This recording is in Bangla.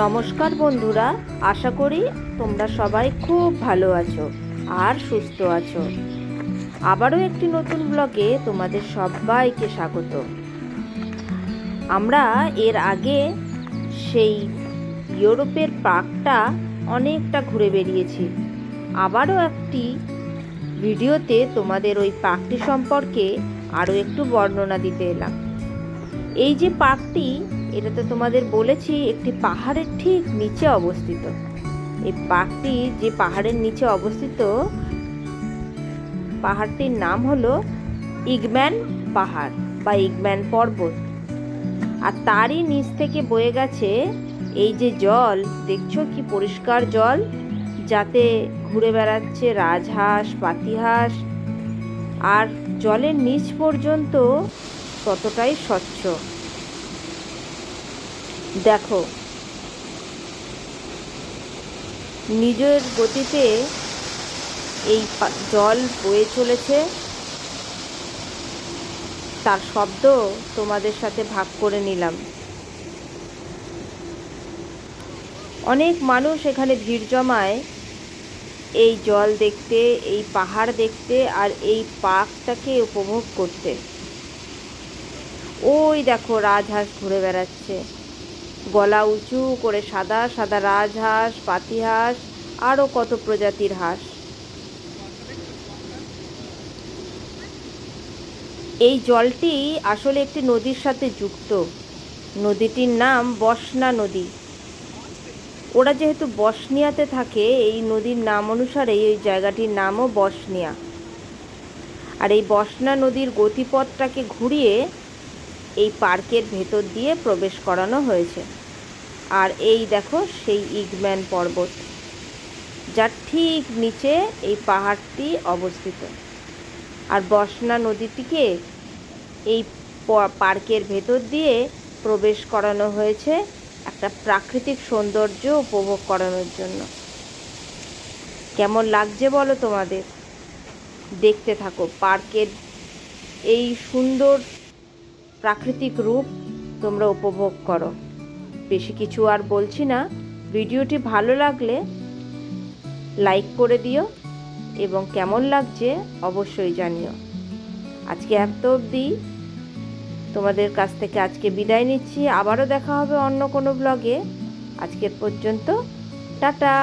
নমস্কার বন্ধুরা, আশা করি তোমরা সবাই খুব ভালো আছো আর সুস্থ আছো। আবারও একটি নতুন ব্লগে তোমাদের সবাইকে স্বাগত। আমরা এর আগে সেই ইউরোপের পার্কটা অনেকটা ঘুরে বেরিয়েছি আবারও একটি ভিডিওতে তোমাদের ওই পার্কটি সম্পর্কে আরও একটু বর্ণনা দিতে এলাম। এই যে পার্কটি এটা তো তোমাদের বলেছি, একটি পাহাড়ের ঠিক নিচে অবস্থিত। এই পার্কটি যে পাহাড়ের নিচে অবস্থিত, পাহাড়টির নাম হলো ইগম্যান পাহাড় বা ইগম্যান পর্বত। আর তারই নিচ থেকে বয়ে গেছে এই যে জল, দেখছ কি পরিষ্কার জল? যাতে ঘুরে বেড়াচ্ছে রাজহাঁস, পাতিহাঁস, আর জলের নিচ পর্যন্ত ততটাই স্বচ্ছ। দেখো। নিজের গতিতে এই জল বয়ে চলেছে। তার শব্দ তোমাদের সাথে ভাগ করে নিলাম। অনেক মানুষ এখানে ভিড় জমায় এই জল দেখতে, এই পাহাড় দেখতে আর এই পার্কটাকে উপভোগ করতে। ওই দেখো রাজহাঁস ঘুরে বেড়াচ্ছে। গলা উঁচু করে সাদা সাদা রাজহাঁস পাতিহাঁস আরও কত প্রজাতির হাঁস। এই জলটি আসলে একটি নদীর সাথে যুক্ত। নদীটির নাম বসনা নদী। ওরা যেহেতু বসনিয়াতে থাকে, এই নদীর নাম অনুসারে এই জায়গাটির নামও বসনিয়া। আর এই বসনা নদীর গতিপথটাকে ঘুরিয়ে এই পার্কের ভেতর দিয়ে প্রবেশ করানো হয়েছে। আর এই দেখো সেই ইগম্যান পর্বত, যার ঠিক নিচে এই পাহাড়টি অবস্থিত। আর বসনা নদীটিকে এই পার্কের ভেতর দিয়ে প্রবেশ করানো হয়েছে একটা প্রাকৃতিক সৌন্দর্য উপভোগ করানোর জন্য। কেমন লাগছে বলো তোমাদের? দেখতে থাকো, পার্কের এই সুন্দর প্রাকৃতিক রূপ তোমরা উপভোগ করো। বেশি কিছু আর বলছি না। ভিডিওটি ভালো লাগলে লাইক করে দিও এবং কেমন লাগছে অবশ্যই জানিও। আজকে এত অবধি। তোমাদের কাছ থেকে আজকে বিদায় নিচ্ছি। আবারও দেখা হবে অন্য কোনো ব্লগে আজকের পর্যন্ত, টাটা!